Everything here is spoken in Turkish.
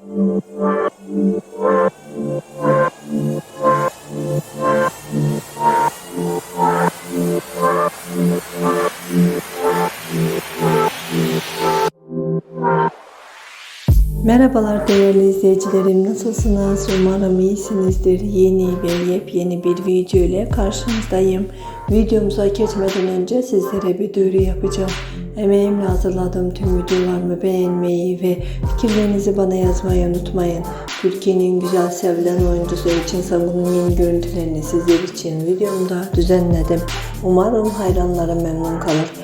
Thank you. Merhabalar değerli izleyicilerim nasılsınız? Umarım iyisinizdir. Yeni ve yepyeni bir video ile karşınızdayım. Videomuza geçmeden önce sizlere bir duyuru yapacağım. Emeğimle hazırladığım tüm videolarımı beğenmeyi ve fikirlerinizi bana yazmayı unutmayın. Türkiye'nin güzel sevilen oyuncusu için Sangun'un yeni görüntülerini sizler için videomda düzenledim. Umarım hayranlarım memnun kalır.